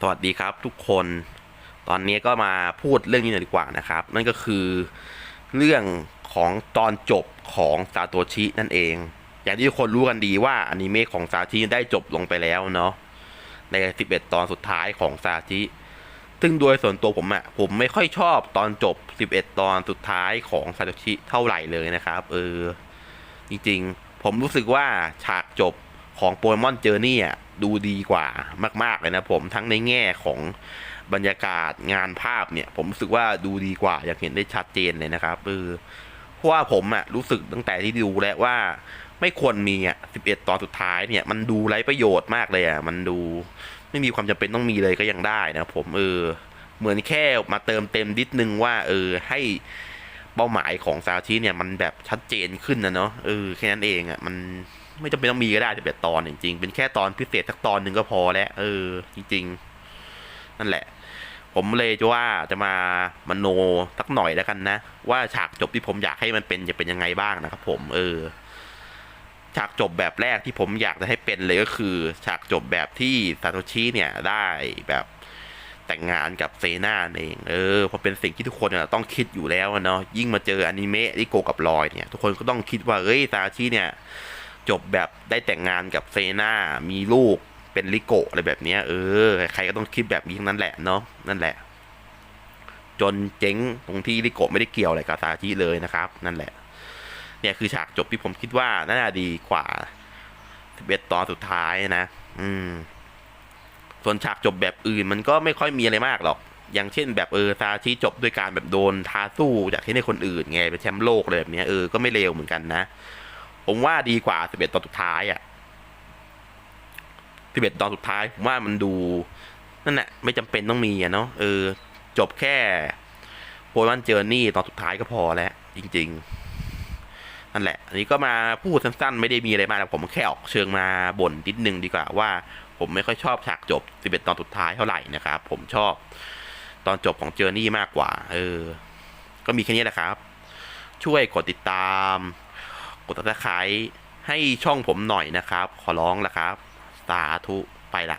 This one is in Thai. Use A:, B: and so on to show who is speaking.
A: สวัสดีครับทุกคน ตอนนี้ก็มาพูดเรื่องนี้หน่อยดีกว่านะครับ นั่นก็คือเรื่องของตอนจบของซาโตชินั่นเอง อย่างที่ทุกคนรู้กันดีว่าอนิเมะของซาชิได้จบลงไปแล้วเนาะ ใน 11 ตอนสุดท้ายของซาชิ ซึ่งโดยส่วนตัวผมอะผมไม่ค่อยชอบตอนจบ 11 ตอนสุดท้ายของซาโตชิเท่าไหร่เลยนะครับ เออ จริงๆ ผมรู้สึกว่าฉากจบ ของโปเกมอนเจอร์นี่อะดูดีกว่ามาก ๆ เลยนะผมทั้งในแง่ของบรรยากาศงานภาพเนี่ย ผมรู้สึกว่าดูดีกว่าอยางเห็นได้ชัดเจนเลยนะครับเออเพราะว่าผมอะรู้สึกตั้งแต่ที่ดูแล้วว่าไม่ควรมีอะ11ตอนสุดท้ายเนี่ย มันดูไร้ประโยชน์มากเลยอะมันดูไม่มีความจำเป็นต้องมีเลยก็ยังได้นะผมเออเหมือนแค่มาเติมเต็มนิดนึงว่า เออให้เป้าหมายของซาชิเนี่ยมันแบบชัดเจนขึ้นนะเนาะเออแค่นั้นเองอะมัน ไม่จำเป็นต้องมีก็ได้แต่แบบตอนจริงๆ เป็นแค่ตอนพิเศษสักตอนหนึ่งก็พอแล้ว เออ จริง ๆ นั่นแหละ ผมเลยจะว่าจะมามโนสักหน่อยแล้วกันนะ ว่าฉากจบที่ผมอยากให้มันเป็นจะเป็นยังไงบ้างนะครับผม เออ ฉากจบแบบแรกที่ผมอยากจะให้เป็นเลยก็คือ ฉากจบแบบที่ซาโตชิเนี่ยได้แบบแต่งงานกับเซนาเอง เออเพราะเป็นสิ่งที่ทุกคนต้องคิดอยู่แล้วเนาะ ยิ่งมาเจออนิเมะริโกกับลอยเนี่ย ทุกคนก็ต้องคิดว่า เอ้ยซาชิเนี่ย จบแบบได้แต่งงานกับเซนามีลูกเป็นริโกอะไรแบบนี้เออ ใครก็ต้องคิดแบบนี้ทั้งนั้นแหละเนาะนั่นแหละ จนเจ๊งตรงที่ริโกไม่ได้เกี่ยวอะไรกับซาชิเลยนะครับ นั่นแหละ เนี่ยคือฉากจบที่ผมคิดว่าน่าจะดีกว่า11ตอนสุดท้ายนะ อืม ส่วนฉากจบแบบอื่นมันก็ไม่ค่อยมีอะไรมากหรอก อย่างเช่นแบบเออซาชิจบด้วยการแบบโดนท้าสู้จากที่ในคนอื่นไงเป็นแชมป์โลกอะไรแบบนี้เออก็ไม่เลวเหมือนกันนะ ผมว่าดีกว่าสิบเอ็ดตอนสุดท้ายอะสิบเอ็ดตอนสุดท้าย ผมว่ามันดู นั่นแหละไม่จำเป็นต้องมีอะเนาะเออ จบแค่โปรวันเจอร์นี่ตอนสุดท้ายก็พอแล้ว จริง ๆ นั่นแหละ อันนี้ก็มาพูดสั้นๆ ไม่ได้มีอะไรมากแต่ผมแค่ออกเชิงมาบ่นนิดนึงดีกว่าว่า ผมไม่ค่อยชอบฉากจบ11ตอนสุดท้ายเท่าไหร่นะครับผมชอบตอนจบของเจอร์นี่มากกว่า เออ ก็มีแค่นี้แหละครับ ช่วยกดติดตาม กดติดตามให้ช่องผมหน่อยนะครับ ขอร้องละครับ สาธุไปละ